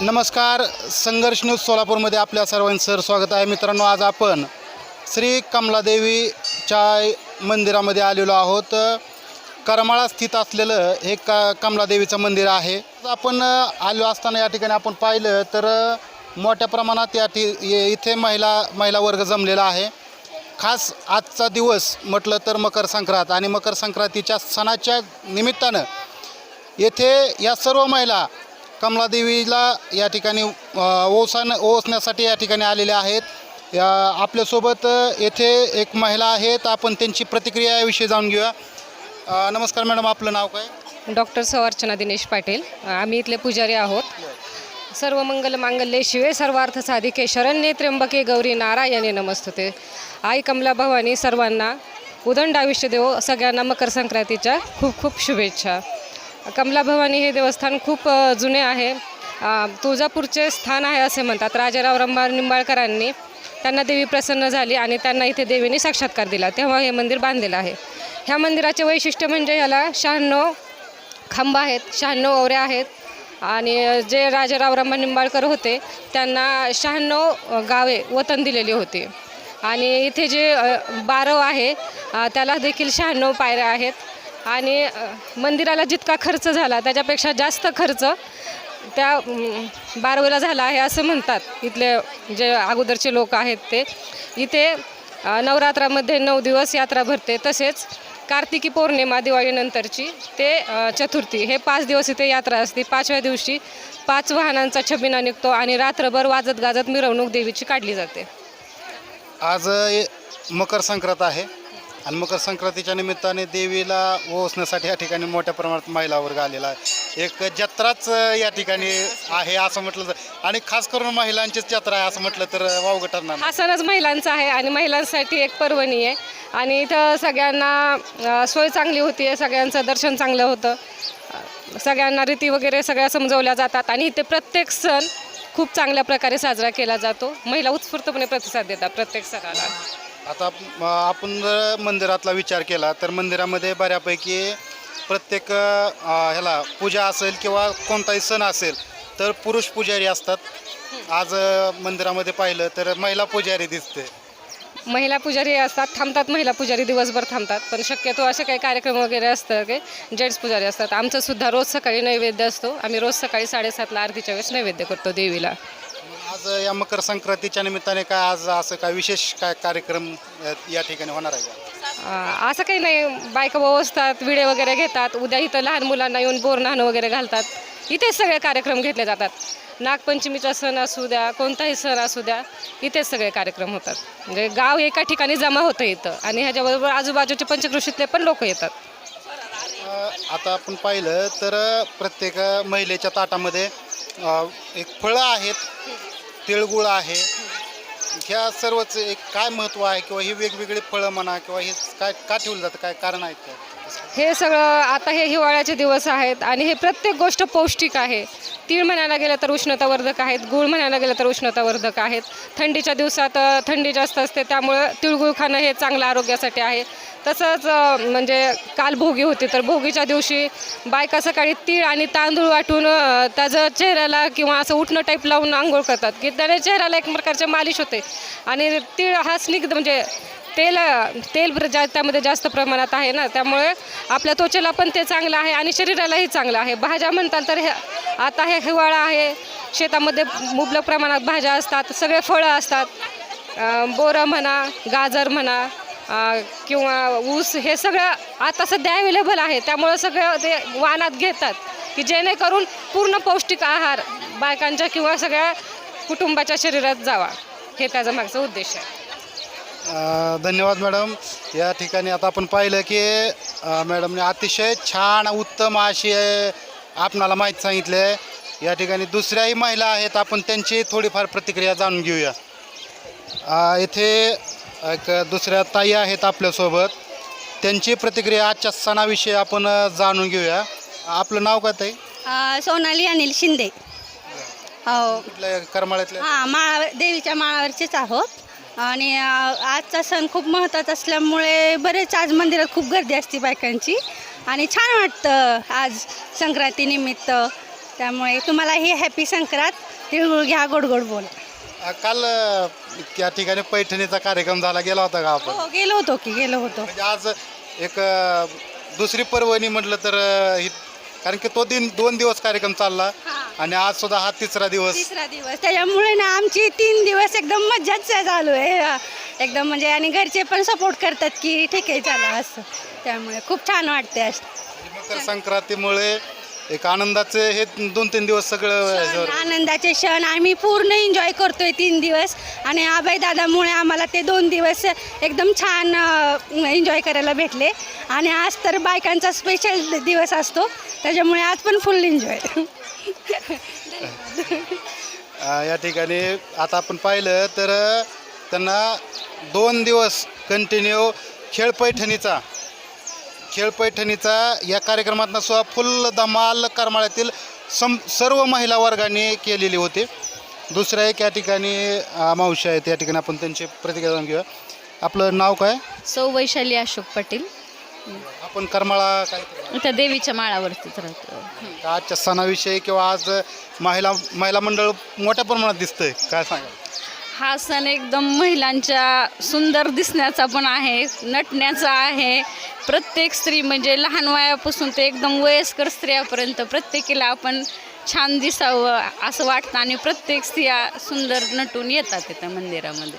नमस्कार संघर्ष न्यूज सोलापूरमध्ये आपल्या सर्वांचं स्वागत आहे. मित्रांनो आज आपण श्री कमलादेवीच्या मंदिरामध्ये आलेलो आहोत. करमाळा स्थित असलेलं हे क कमलादेवीचं मंदिर आहे. आपण आलो असताना या ठिकाणी आपण पाहिलं तर मोठ्या प्रमाणात या ठि ये- इथे महिला महिला वर्ग जमलेला आहे. खास आजचा दिवस म्हटलं तर मकर संक्रांत आणि मकर संक्रांतीच्या सणाच्या निमित्तानं येथे या सर्व महिला कमलादेवीला या ठिकाणी अ, ओसान ओसण्यासाठी या ठिकाणी आलेल्या आहेत. या आपल्यासोबत येथे एक महिला आहेत. आपण त्यांची प्रतिक्रिया याविषयी जाणून घेऊया. अ, नमस्कार मॅडम आपलं नाव काय? डॉक्टर सवार्चना दिनेश पाटील. आम्ही इथले पुजारी आहोत. सर्व मंगल मांगल्ये शिवे सर्वार्थ साधिके शरण्ये त्र्यंबके गौरी नारायणे नमस्तुते. आई कमला भवानी सर्वांना उदंड आयुष्य देवो. सगळ्यांना मकर संक्रांतीच्या खूप खूप शुभेच्छा. कमला भवानी हे देवस्थान खूप जुने आहे. तुळजापूरचे स्थान आहे असे म्हणतात राजाराव रंबा निंबाळकरांनी. त्यांना देवी प्रसन्न झाली आणि त्यांना इथे देवीने साक्षात्कार दिला. तेव्हा हे मंदिर बांधलेलं आहे. ह्या मंदिराचे वैशिष्ट्य म्हणजे याला शहाण्णव खांब आहेत शहाण्णव ओवऱ्या आहेत. आणि जे राजाराव रंबा निंबाळकर होते त्यांना शहाण्णव गावे वतन दिलेली होती. आणि इथे जे बारव आहे त्याला देखील शहाण्णव पायऱ्या आहेत. आणि मंदिराला जितका खर्च झाला त्याच्यापेक्षा जास्त खर्च त्या बारवेला झाला आहे असं म्हणतात. इथले जे अगोदरचे लोक आहेत ते. इथे नवरात्रामध्ये नऊ दिवस यात्रा भरते. तसेच कार्तिकी पौर्णिमा दिवाळीनंतरची ते चतुर्थी. हे पाच दिवस इथे यात्रा असते. पाचव्या दिवशी पाच वाहनांचा छबिना निघतो आणि रात्रभर वाजत गाजत मिरवणूक देवीची काढली जाते. आज मकर संक्रांत आहे. आणि मकर संक्रांतीच्या निमित्ताने देवीला ओसण्यासाठी या ठिकाणी मोठ्या प्रमाणात महिला वर्ग आलेला आहे. एक जत्राच या ठिकाणी आहे असं म्हटलं तर आणि खास करून महिलांचीच जत्रा आहे असं म्हटलं तर वावगं ठरणार. हा सणच महिलांचा आहे आणि महिलांसाठी एक पर्वणी आहे. आणि इथं सगळ्यांना अ, सोय चांगली होती आहे सगळ्यांचं दर्शन चांगलं होतं. अ, सगळ्यांना रीती वगैरे सगळ्या समजवल्या जातात आणि इथे प्रत्येक सण खूप चांगल्या प्रकारे साजरा केला जातो. महिला उत्स्फूर्तपणे प्रतिसाद देतात प्रत्येक सणाला. आता आपण जर मंदिरातला विचार केला तर मंदिरामध्ये बऱ्यापैकी प्रत्येक ह्याला पूजा असेल किंवा कोणताही सण असेल तर पुरुष पुजारी असतात. आज मंदिरामध्ये पाहिलं तर महिला पुजारी दिसते. महिला पुजारी असतात थांबतात महिला पुजारी दिवसभर थांबतात. पण शक्यतो असे काही कार्यक्रम वगैरे असतं की जेंट्स पुजारी असतात. आमचं सुद्धा रोज सकाळी नैवेद्य असतो. आम्ही रोज सकाळी साडेसातला आरतीच्या वेळेस नैवेद्य करतो देवीला. आज या मकर संक्रांतीच्या निमित्ताने काय आज असं काय विशेष काय कार्यक्रम या ठिकाणी होणार आहे का? अं, असं काही नाही. बायका बसतात विडे वगैरे घेतात. उद्या इथं लहान मुलांना येऊन बोर नाणं वगैरे घालतात. इथेच सगळे कार्यक्रम घेतले जातात. नागपंचमीचा सण असू द्या कोणताही सण असू द्या इथेच सगळे कार्यक्रम होतात. म्हणजे गाव एका ठिकाणी जमा होतं इथं आणि ह्याच्याबरोबर आजूबाजूचे पंचकृषीतले पण लोक येतात. अ, आता आपण पाहिलं तर प्रत्येक महिलेच्या ताटामध्ये अ, एक फळं आहेत. तिळगुळ आहे. ह्या सर्वच एक काय महत्त्व आहे किंवा ही वेगवेगळी फळं म्हणा किंवा हे काय का ठेवलं जातं? काय कारण आहेत का हे सगळं आता हे हिवाळ्याचे दिवस आहेत आणि हे प्रत्येक गोष्ट पौष्टिक आहे. तीळ म्हणायला गेलं तर उष्णतावर्धक आहेत गूळ म्हणायला गेलं तर उष्णतावर्धक आहेत. थंडीच्या दिवसात थंडी जास्त असते त्यामुळं तिळगुळ खाणं हे चांगलं आरोग्यासाठी आहे. तसंच म्हणजे काल भोगी होती तर भोगीच्या दिवशी बायका सकाळी तीळ आणि तांदूळ वाटून त्याचं चेहऱ्याला किंवा असं उठणं टाईप लावून आंघोळ करतात. की त्याने चेहऱ्याला एक प्रकारचे मालिश होते. आणि तीळ हा स्निग्ध म्हणजे तेल तेल जा त्यामध्ये जास्त प्रमाणात आहे ना त्यामुळे आपल्या त्वचेला पण ते चांगलं आहे आणि शरीरालाही चांगलं आहे. भाज्या म्हणताल तर हे आता हे हिवाळा आहे. शेतामध्ये मुबलक प्रमाणात भाज्या असतात सगळे फळं असतात. बोरं म्हणा गाजर म्हणा किंवा ऊस हे सगळं आता सध्या अवेलेबल आहे. त्यामुळं सगळं ते वाहनात घेतात की जेणेकरून पूर्ण पौष्टिक आहार बायकांच्या किंवा सगळ्या कुटुंबाच्या शरीरात जावा. हे त्याचा मागचा उद्देश आहे. धन्यवाद मॅडम. या ठिकाणी आता आपण पाहिलं की मॅडमने अतिशय छान उत्तम अशी आपणाला माहिती सांगितली आहे. या ठिकाणी दुसऱ्याही महिला आहेत. आपण त्यांची थोडीफार प्रतिक्रिया जाणून घेऊया. इथे एक दुसऱ्या ताई आहेत आपल्यासोबत. त्यांची प्रतिक्रिया आजच्या सणाविषयी आपण जाणून घेऊया. आपलं नाव काय ताई? सोनाली अनिल शिंदे. हो. कुठल्या करमाळ्यातल्या हां माळावर देवीच्या माळावरचेच आहोत. आणि आजचा सण खूप महत्त्वाचा असल्यामुळे बरेच आज मंदिरात खूप गर्दी असते बायकांची. आणि छान वाटतं आज संक्रांतीनिमित्त त्यामुळे तुम्हाला ही हॅपी संक्रांत. तिळगुळ घ्या गोड गोड बोला काल त्या ठिकाणी पैठणीचा कार्यक्रम झाला गेला होता का आपण? हो गेलो होतो की गेलो होतो. म्हणजे आज एक दुसरी पर्वणी म्हटलं तर ही कारण की तो दिन दोन दिवस कार्यक्रम चालला. आणि आज सुद्धा हा तिसरा दिवस. तिसरा दिवस. त्याच्यामुळे ना आमची तीन दिवस एकदम मज्जाच चालू आहे. एकदम म्हणजे आणि घरचे पण सपोर्ट करतात की ठीक आहे चला असं. त्यामुळे खूप छान वाटते असं मकर संक्रांतीमुळे एक आनंदाचे हे दोन तीन दिवस सगळं सण, आनंदाचे क्षण. आम्ही पूर्ण एन्जॉय करतोय तीन दिवस. आणि अभय दादामुळे आम्हाला ते दोन दिवस एकदम छान एन्जॉय करायला भेटले. आणि आज तर बायकांचा स्पेशल दिवस असतो. त्याच्यामुळे आज पण फुल एन्जॉय अ, या ठिकाणी आता आपण पाहिलं तर त्यांना दोन दिवस कंटिन्यू खेळ पैठणीचा. खेळ पैठणीचा या कार्यक्रमातनं सुद्धा फुल धमाल करमाळ्यातील सम सर्व महिला वर्गाने केलेली होती. दुसऱ्या एक या ठिकाणी मावशी आहेत या ठिकाणी आपण त्यांची प्रतिक्रिया जाणून घेऊया. आपलं नाव काय? सौ वैशाली अशोक पाटील. आपण करमाळा काय त्या देवीच्या माळावरतीच राहतो. आजच्या सणाविषयी किंवा आज महिला महिला मंडळ मोठ्या प्रमाणात दिसतंय? काय सांगा हा सण एकदम महिलांच्या सुंदर दिसण्याचा पण आहे नटण्याचा आहे. प्रत्येक स्त्री म्हणजे लहान वयापासून ते एकदम वयस्कर स्त्रियापर्यंत प्रत्येकीला आपण छान दिसावं असं वाटतं आणि प्रत्येक स्त्रिया सुंदर नटून येतात तिथं मंदिरामध्ये.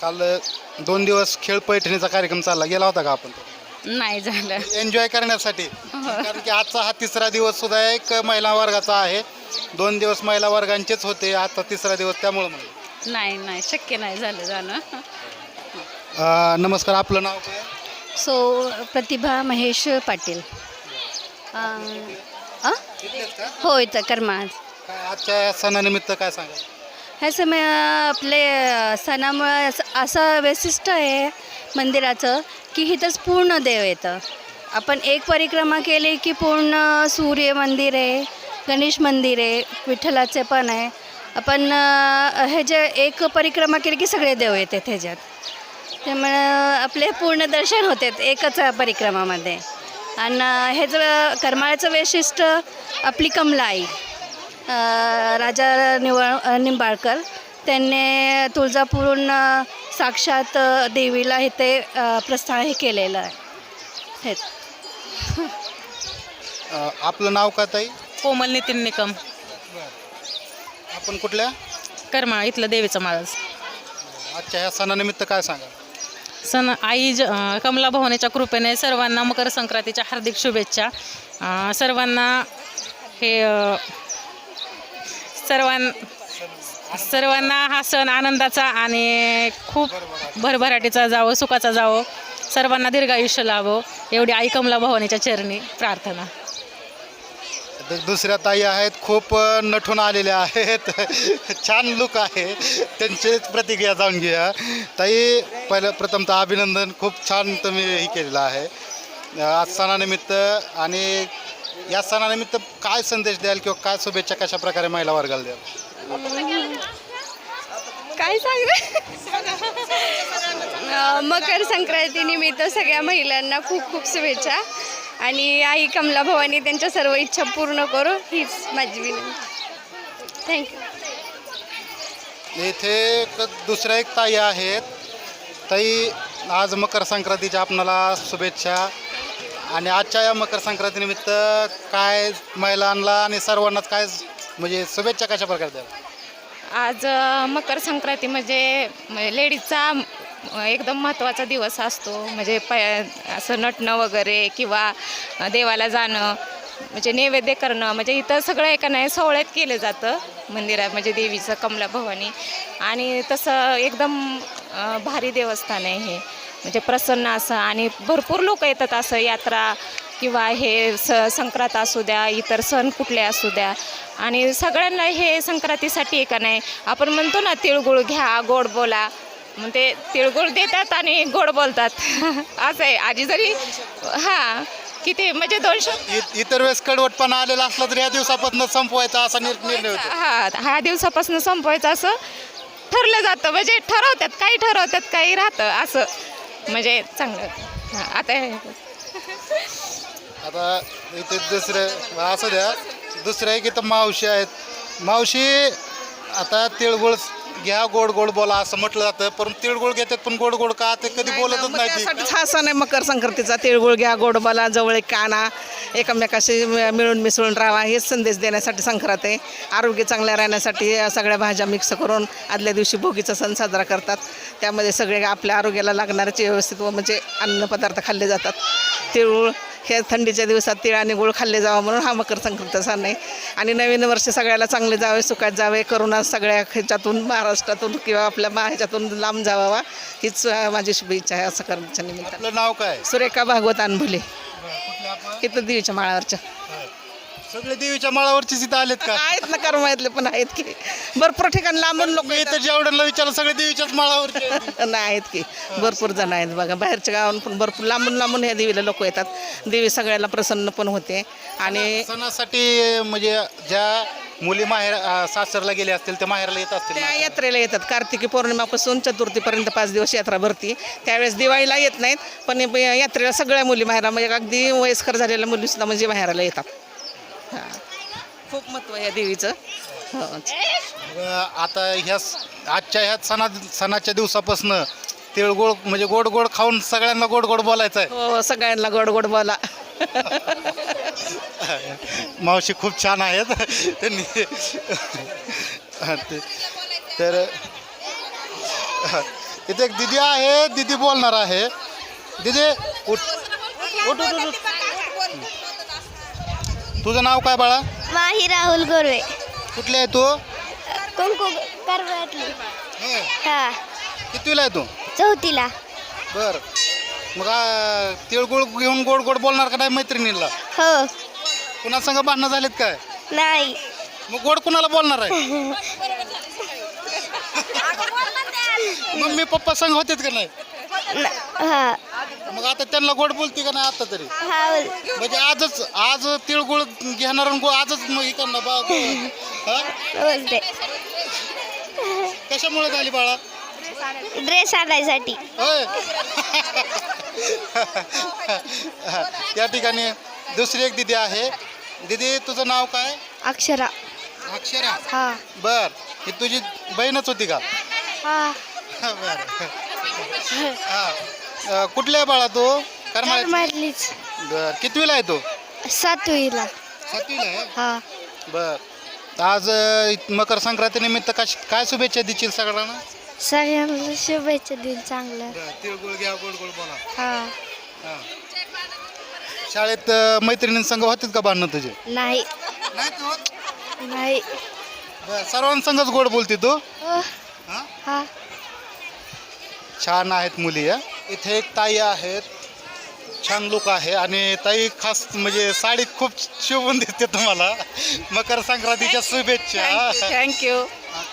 काल दोन दिवस खेळ पैठणीचा कार्यक्रम चालला. गेला होता का आपण? नाही झालं. एन्जॉय करण्यासाठी. कारण की आजचा हा तिसरा दिवस सुद्धा एक महिला वर्गाचा आहे. दोन दिवस महिला वर्गांचेच होते. आजचा तिसरा दिवस त्यामुळे. नाही नाही शक्य नाही झालं जाणं. अं, नमस्कार आपलं नाव काय? सो प्रतिभा महेश पाटील. अं, अ? हो इथं कर्माज काय आजच्या सणानिमित्त काय सांगा ह्या समय आपले सणामुळे असं- असं वैशिष्ट्य आहे मंदिराचं की इथंच पूर्ण देव येतं. आपण एक परिक्रमा केली की पूर्ण सूर्य मंदिर आहे गणेश मंदिर आहे विठ्ठलाचे पण आहे. आपण अं, हे जे एक परिक्रमा केली की सगळे देव येतात ह्याच्यात. त्यामुळे आपले पूर्ण दर्शन होते एकच परिक्रमामध्ये. आणि हे जर करमाळ्याचं वैशिष्ट्य आपली कमला आई राजा निवळ निंबाळकर त्यांनी तुळजापूरून अं, साक्षात देवीला इथे प्रस्थान हे केलेलं आहे. हेच अं, आपलं नाव का ताई? कोमल नितीन निकम. आपण कुठल्या? करमाळा इथलं देवीचं माळस आजच्या ह्या सणानिमित्त काय सांगा? सण आई ज कमला भवानीच्या कृपेने सर्वांना मकर संक्रांतीच्या हार्दिक शुभेच्छा. अं, सर्वांना हे अं, सर्वां सर्वांना हा सण आनंदाचा आणि खूप भरभराटीचा जावो सुखाचा जावो. सर्वांना दीर्घायुष्य लावो. एवढी आई कमला भवानीच्या चरणी प्रार्थना. दुसऱ्या ताई आहेत खूप नठून नटून आलेल्या आहेत. छान लुक आहे. त्यांचीच प्रतिक्रिया जाणून घेऊया. ताई पहिलं प्रथमतः अभिनंदन. खूप छान तुम्ही हे केलेलं आहे. आज सणानिमित्त आणि या सणानिमित्त काय संदेश द्याल किंवा काय शुभेच्छा कशा प्रकारे महिला वर्गाला द्याल? काय सांग? मकर संक्रांतीनिमित्त सगळ्या महिलांना खूप खूप शुभेच्छा. आणि आई कमला भवानी त्यांच्या सर्व इच्छा पूर्ण करो हीच माझी विनंती. थँक्यू इथे एक दुसऱ्या एक ताई आहेत. ताई आज मकर संक्रांतीच्या आपणाला शुभेच्छा. आणि आजच्या या मकर संक्रांतीनिमित्त काय महिलांना आणि सर्वांनाच काय म्हणजे शुभेच्छा कशा प्रकारे द्याल आज मकर संक्रांती म्हणजे म्हणजे लेडीजचा एकदम महत्त्वाचा दिवस असतो. म्हणजे प असं नटणं वगैरे किंवा देवाला जाणं म्हणजे नैवेद्य करणं म्हणजे इथं सगळं एका नाही सोहळ्यात केलं जातं मंदिरात म्हणजे देवीचं कमला भवानी. आणि तसं एकदम भारी देवस्थान आहे हे. म्हणजे प्रसन्न असं आणि भरपूर लोक येतात असं यात्रा किंवा हे स संक्रांत असू द्या इतर सण कुठले असू द्या. आणि सगळ्यांना हे संक्रांतीसाठी आहे का नाही आपण म्हणतो ना तिळगुळ घ्या गोड बोला. मग ते तिळगुळ देतात आणि गोड बोलतात. असं आहे. आजी जरी हां किती म्हणजे दोनशे? इ- इतर वेळेस कडवटपणा आलेला असला तरी या दिवसापासून संपवायचा असा निर- निर्णय होतो. हा ह्या दिवसापासून संपवायचं असं ठरलं जातं. म्हणजे ठरवतात काही ठरवतात काही राहतं असं. म्हणजे चांगलं. हां आता हे- आता इथे दुसरं असं द्या. दुसरं आहे की तर मावशी आहेत. मावशी आता तिळगुळ घ्या गोड गोड बोला असं म्हटलं जातं. पण तिळगुळ घेतात पण गोड गोड का? ते कधी बोलतच नाही ती. त्यासाठीच हा सण आहे मकर संक्रांतीचा तिळगुळ घ्या गोडबाला जवळ एक काना एकमेकाशी मि- मिळून मिसळून राहावा हेच संदेश देण्यासाठी संक्रांत आहे. आरोग्य चांगल्या राहण्यासाठी सगळ्या भाज्या मिक्स करून आदल्या दिवशी भोगीचा सण साजरा करतात. त्यामध्ये सगळे आपल्या आरोग्याला लागणारे व्यवस्थित व म्हणजे अन्नपदार्थ खाल्ले जातात. तिळगुळ हे थंडीच्या दिवसात तिळ आणि गुळ खाल्ले जावं म्हणून हा मकर संक्रांतीचा सण आहे. आणि नवीन वर्ष सगळ्याला चांगले जावे सुखात जावे करोना सगळ्या ह्याच्यातून महाराष्ट्रातून किंवा आपल्या मा ह्याच्यातून लांब जावा हीच माझी शुभेच्छा आहे असं करण्याच्या निमित्तानं. आपलं नाव काय? सुरेखा भागवत अनभुले इथं देवीच्या माळावरच्या सगळे देवीच्या माळावरची इथं आलेत का? आहेत ना करमायतले पण आहेत की. भरपूर ठिकाणी लांबून लोक मी तर विचारलं सगळे देवीच्याच माळावरचे आहेत. नाही आहेत की. भरपूर जण आहेत बघा. बाहेरच्या गावातून पण भरपूर लांबून लांबून ह्या देवीला लोक येतात. देवी सगळ्याला प्रसन्न पण होते. आणि सणासाठी म्हणजे ज्या मुली माहेर अं, सासरला गेले असतील त्या माहेरला येत असतील त्या यात्रेला येतात. कार्तिकी पौर्णिमापासून चतुर्थीपर्यंत पाच दिवस यात्रा भरती. त्यावेळेस दिवाळीला येत नाहीत पण ब- यात्रेला सगळ्या मुली माहेरा म्हणजे अगदी वयस्कर झालेल्या मुलीसुद्धा म्हणजे माहेराला येतात. हां खूप महत्त्व आहे या देवीचं. हो. आता ह्या स- आजच्या ह्या सणा सणाच्या दिवसापासून तिळगुळ म्हणजे गोड गोड खाऊन सगळ्यांना गोड गोड बोलायचं आहे. हो सगळ्यांना गोड गोड बोला. मावशी खूप छान आहेत. त्यांनी हा, ते- तर हा, इथे एक दिदी आहे दिदी बोलणार आहे. दिदी उठ. उठ उठ, उठ. तुझं नाव काय बाळा? माही राहुल गोरवे. कुठले आहे तू? कुंकू करवातली हे, हा. कितवीला आहे तू? चौथीला. बर. मग आ, तिळगुळ घेऊन गोड गोड बोलणार का नाही मैत्रिणीला? हो. कुणा संग भांडणं झालेत काय? नाही. मग गोड कुणाला बोलणार आहे? मम्मी पप्पा संग होतेत का नाही? हा. मग आता त्यांना गोड बोलते का नाही आता तरी? हा म्हणजे आजच आज तिळगुळ घेणार आणि गो- आजच मग बा हा? बोलते. कशामुळे झाली बाळा? ड्रेस आणायसाठी. होय. या ठिकाणी दुसरी एक दिदी आहे. दिदी तुझं नाव काय? अक्षरा. अक्षरा. हा. बर. ही तुझी बहीणच होती का? हा बर. हा. अ, कुठल्या आहे बाळा तू? करमाळ्याची? बर. कितवीला आहे तू? सातवीला. सातवीला आहे? हा. बर. आज अ, मकर संक्रांती निमित्त कश काय शुभेच्छा देशील सगळ्यांना? सगळ्यांना शुभेच्छा दिन चांगलं तिळगुळ घ्या गोड गोड बोला. हा. हा. शाळेत अ, मैत्रिणींसंग होतीत का भांडणं तुझे? नाही. नाही बर. सर्वांसंगच गोड बोलते तू? हो. हा? हा. छान आहेत मुली या इथे एक ताई आहेत. छान लोक आहे आणि ताई खास म्हणजे साडीत खूप शोभून दिसते तुम्हाला. मकर संक्रांतीच्या शुभेच्छा. थँक्यू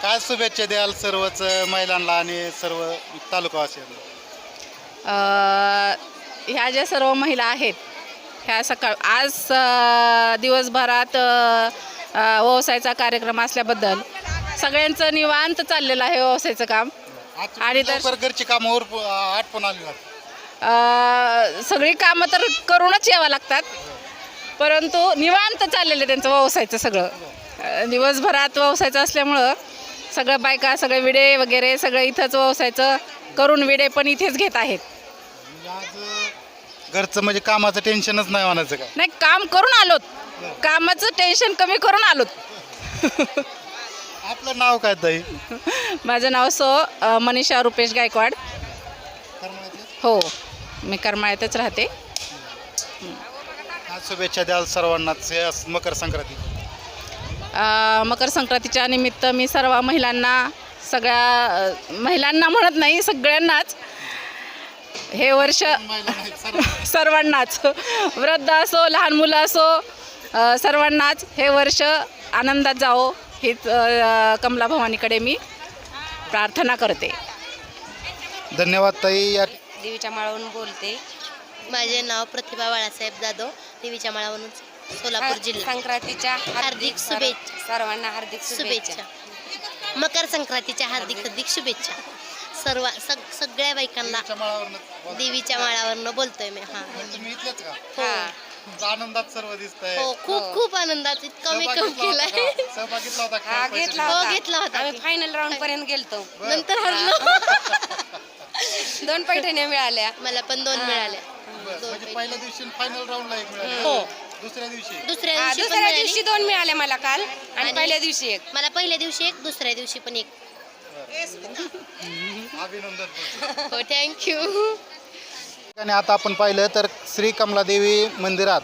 काय शुभेच्छा द्याल सर्वच महिलांना आणि सर्व तालुकावासियांना? अ, ह्या ज्या सर्व महिला आहेत ह्या सकाळ आज अ, दिवसभरात अ, अ, व्यवसायाचा कार्यक्रम असल्याबद्दल सगळ्यांचं निवांत चाललेलं आहे व्यवसायाचं काम. आणि आणि तर- लवकर घरची कामावर प- आटपून आली अ, सगळी कामं तर करूनच यावं लागतात. परंतु निवांत चाललेलं आहे त्यांचं व्यवसायाचं सगळं. अ, दिवसभरात व्यवसायाचं असल्यामुळं सगळं बायका सगळे विडे वगैरे सगळं इथंच व्यवसायाचं करून विडे पण इथेच घेत आहेत. म्हणजे आज घरचं म्हणजे कामाचं टेन्शनच नाही म्हणायचं काय नाही काम करून आलोत. कामाचं टेन्शन कमी करून आलोत. आपलं नाव काय ताई? माझं नाव सो अ, मनीषा रुपेश गायकवाड. हो मी करमाळ्यातच राहते. आज शुभेच्छा द्याल सर्वांनाच या मकर संक्रांती. अ, मकर संक्रांतीच्या निमित्त मी सर्व महिलांना सगळ्या अ, महिलांना म्हणत नाही सगळ्यांनाच. हे वर्ष सर्वांनाच. वृद्ध असो लहान मुलं असो अ, सर्वांनाच हे वर्ष आनंदात जावो. हीच कमला भवानीकडे मी प्रार्थना करते. धन्यवाद ताई. या देवीच्या माळावरून बोलते. माझे नाव प्रतिभा बाळासाहेब जाधव देवीच्या माळावरून सोलापूर जिल्हा. संक्रांतीच्या हार्दिक शुभेच्छा. सर्वांना हार्दिक शुभेच्छा. मकर संक्रांतीच्या हार्दिक हार्दिक शुभेच्छा. सर्व सग सगळ्या बायकांना देवीच्या माळावरनं बोलतोय. मी. हां. हो आनंदात सर्व दिसतंय. हो खूप खूप आनंदात. इतका मेकअप घेतला होता केलाय. का? सहभाग घेतला होता का? हा पैसे घेतला? हो होता. घेतला होता. आम्ही फायनल राऊंड पर्यंत गेलतो. नंतर हरलो. दोन पैठण्या मिळाल्या. मला पण दोन मिळाले. बरं, म्हणजे पहिल्या दिवशी फायनल राऊंडला एक मिळाली. हो. दुसऱ्या दिवशी. दुसऱ्या हा, दिवशी पण दुसऱ्या मिळाली. दिवशी दोन मिळाले मला काल आणि आणि- पहिल्या दिवशी एक. मला पहिल्या दिवशी एक दुसऱ्या दिवशी पण एक. अभिनंदन हो थँक्यू आणि आता आपण पाहिलं तर श्री कमलादेवी मंदिरात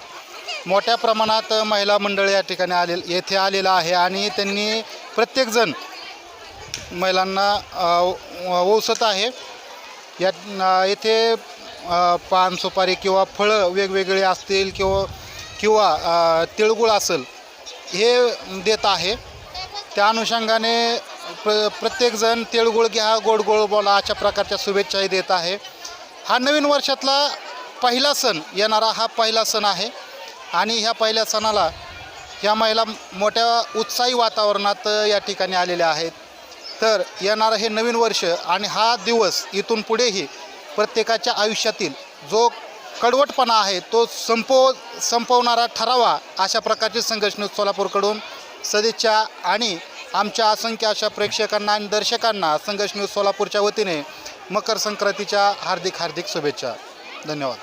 मोठ्या प्रमाणात महिला मंडळ या ठिकाणी आले येथे आलेलं आहे आणि त्यांनी प्रत्येकजण महिलांना ओसत आहे. या येथे पान सुपारी किंवा फळं वेगवेगळे असतील किंवा किंवा तिळगुळ असेल हे देत आहे. त्या अनुषंगाने प्र प्रत्येकजण तिळगुळ घ्या गोड गोड बोला अशा प्रकारच्या शुभेच्छाही देत आहे. हा नवीन वर्षातला पहिला सण येणारा हा पहिला सण आहे. आणि ह्या पहिल्या सणाला ह्या महिला मोठ्या उत्साही वातावरणात या ठिकाणी आलेल्या आहेत. तर येणारं हे नवीन वर्ष आणि हा दिवस इथून पुढेही प्रत्येकाच्या आयुष्यातील जो कडवटपणा आहे तो संपव संपवणारा ठरावा अशा प्रकारचे संघर्ष न्यूज सोलापूरकडून सदिच्छा आणि आमच्या असंख्य अशा प्रेक्षकांना आणि दर्शकांना संघर्ष न्यूज सोलापूरच्या वतीने मकर संक्रांतीच्या हार्दिक हार्दिक शुभेच्छा. धन्यवाद.